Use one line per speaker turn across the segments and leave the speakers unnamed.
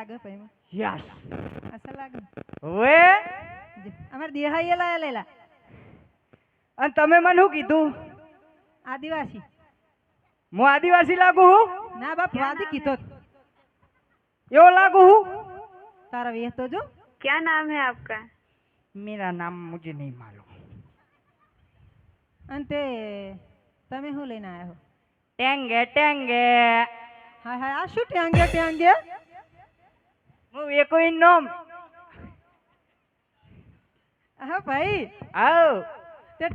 Yes
અસલ લાગે
હવે
જો, અમારે દેહાઈએ લાયા લેલા
અને તમે મને શું કીધું
આદિવાસી
હું આદિવાસી લાગુ હું
ના બાપ વાદી કીધો
એવો લાગુ હું
તારા વેહ તો જો
क्या नाम है आपका
मेरा नाम मुझे नहीं मालूम
અને તે તમે શું લઈને આવ્યા હો
ટેંગે ટેંગે
હા હા આ શું ટ્યાંગે ટ્યાંગે
હા
ભાઈ.
આવ.
તે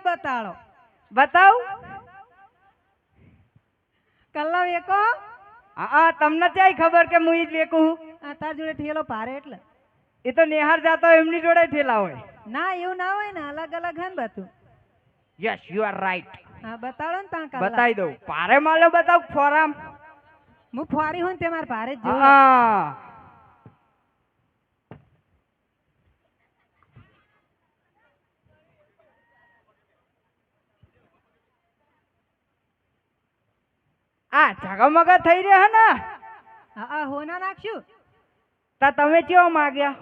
બતાડો.
બતાવ?
કલ્લા વેકો.
હા તમને ક્યાંય ખબર કે હું જ વેકું
આ તાર જોડે ઠેલો પારે એટલે.
એ તો નિહાર જાતો એમની જોડે ઠેલા હોય.
ના એવું ના હોય ને અલગ અલગ હે ને બધું.
યસ યુ આર રાઈટ
હા બતાડો ને તાં કલ્લા.
બતાવી દઉં. પારે માલે બતાવ ફોરામ.
હું ફોરી હું ને તે મારે ભારે જ
હા. આ ઝગમગ થઈ રહ્યો ને?
હા આ હોના નાખશું?
તા તમે કેવો માગ્યા?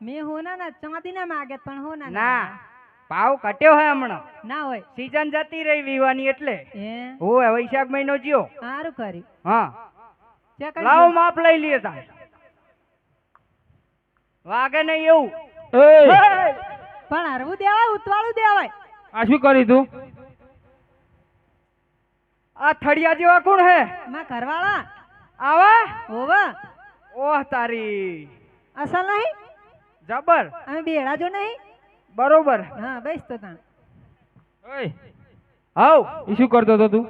મેં હોના ના ચાંદી ના માગ્યા પણ હોના
ના ભાવ ઘટ્યો હોય હમણાં.
ના હોય.
સીઝન જતી રહી વિવાની એટલે.
હે?
વૈશાખ મહિનો જ્યો.
સારું કર્યું.
હા.
ચેક કરી
લાવો માપ લઈ લઈએ તા. વાગે નહીં એવું.
પણ હરવું દેવાય ઉતવાળું દેવાય.
આ શું કરી તું?
આ થળિયા જેવા કોણ હે?
માં ઘરવાળા?
આવા?
હોવા.
ઓહ તારી.
અસલ નહીં?
જબર.
અમે બેડા જો નહીં?
બરોબર.
હા બેસ તો તાણ.
ઓય.
આવ
ઈ શું કરતો હતો તું?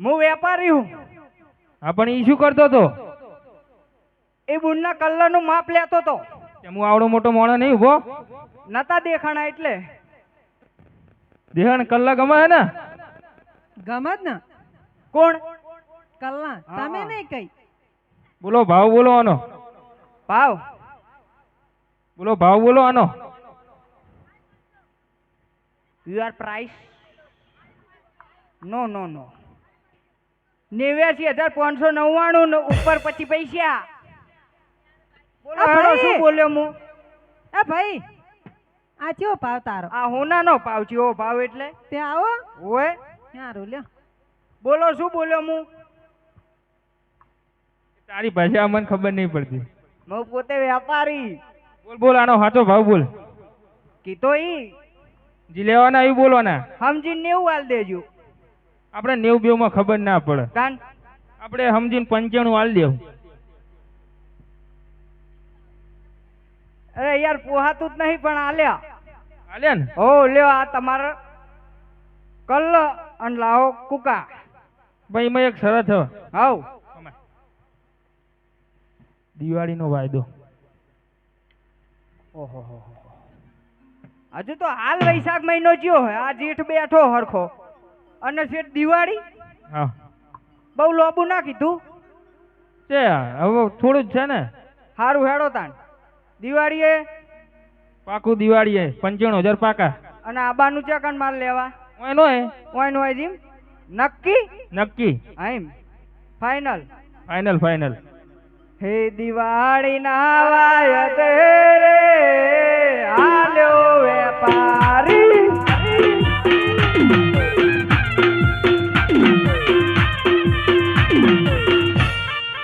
હું વેપારી હું.
હા પણ ઈ શું કરતો હતો?
એ બુનના કલરનું માપ લેતો તો.
કે હું આવડો મોટો મોણો નહીં ઊભો
નતા દેખાણા એટલે.
દેખાણ કલર ગમે હે ને?
ગમત ને.
કોણ?
કલ્લા. તમે નહીં કઈ.
બોલો ભાવ બોલો આનો.
ભાવ.
બોલો ભાવ બોલો આનો.
યુઆર પ્રાઇસ નો નો નો નેવ્યાસી હજાર પાંચસો નવ્વાણું ઉપર પછી પૈસા. બોલો! શું બોલ્યો હું?
એ ભાઈ. આ ચેવો ભાવ તારો?
આ હોનાનો ભાવ ચેવો ભાવ એટલે?
તે આવો.
ઓય
સારું લ્યો
બોલો શું બોલ્યો હું
તારી ભાષા મને ખબર નહીં પડતી.
હું પોતે વેપારી.
બોલ બોલ આનો સાચો ભાવ બોલ.
કીધો ઈ?
જી લેવાના એ બોલવાના.
સમજીને નેવું હાલ દેજો.
આપણે નેવું બેવમાં ખબર ના પડે.
કાન
આપણે સમજીને પંચાણું હાલ દેવું.
અરે યાર પોહાતું જ નહીં પણ આલ્યા.
આલ્યા ને?
હો લ્યો આ તમારા કલ્લ. અને લાવો કુકા.
ભાઈ મેં એક શરત
હવ
દિવાળીનો વાયદો.
ઓહો હો. હજુ તો હાલ વૈશાખ મહિનો જ્યો હોય. આ જેઠ બેઠો હરખો. અને શેઠ દિવાળી?
હા.
બહુ લોબુ ના કીધું.
છે હવે થોડું જ છે ને.
હારું હેડો તાણ. દિવાળીએ?
પાકું દિવાળીએ. પંચાણું હજાર પાકા.
અને આબાનું ચકન માલ લેવા?
ઓય નો હે
ઓય જીમ. નક્કી?
નક્કી.
આઈમ. ફાઈનલ.
ફાઇનલ ફાઇનલ
હે દિવાળી ના વાય દે રે.